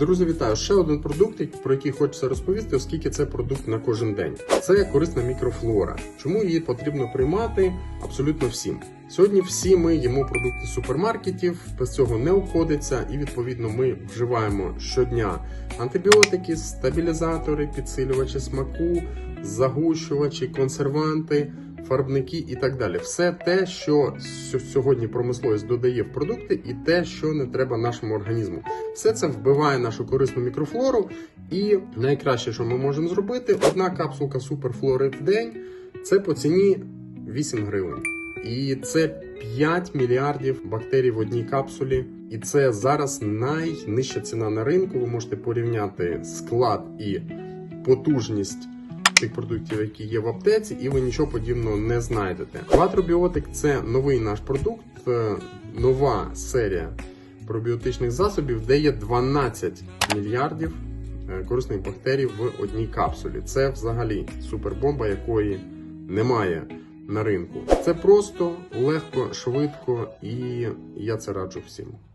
Друзі, вітаю! Ще один продукт, про який хочеться розповісти, оскільки це продукт на кожен день. Це корисна мікрофлора. Чому її потрібно приймати абсолютно всім? Сьогодні всі ми їмо продукти супермаркетів, без цього не обходиться, і відповідно ми вживаємо щодня антибіотики, стабілізатори, підсилювачі смаку, загущувачі, консерванти. Фарбники і так далі, все те, що сьогодні промисловість додає в продукти, і те, що не треба нашому організму. Все це вбиває нашу корисну мікрофлору. І найкраще, що ми можемо зробити, одна капсулка суперфлори в день це по ціні 8 гривень. І це 5 мільярдів бактерій в одній капсулі. І це зараз найнижча ціна на ринку. Ви можете порівняти склад і потужність тих продуктів, які є в аптеці, і ви нічого подібного не знайдете. Кватробіотик це новий наш продукт, е, нова серія пробіотичних засобів, де є 12 мільярдів е, корисних бактерій в одній капсулі. Це взагалі супербомба, якої немає на ринку. Це просто легко, швидко, і я це раджу всім.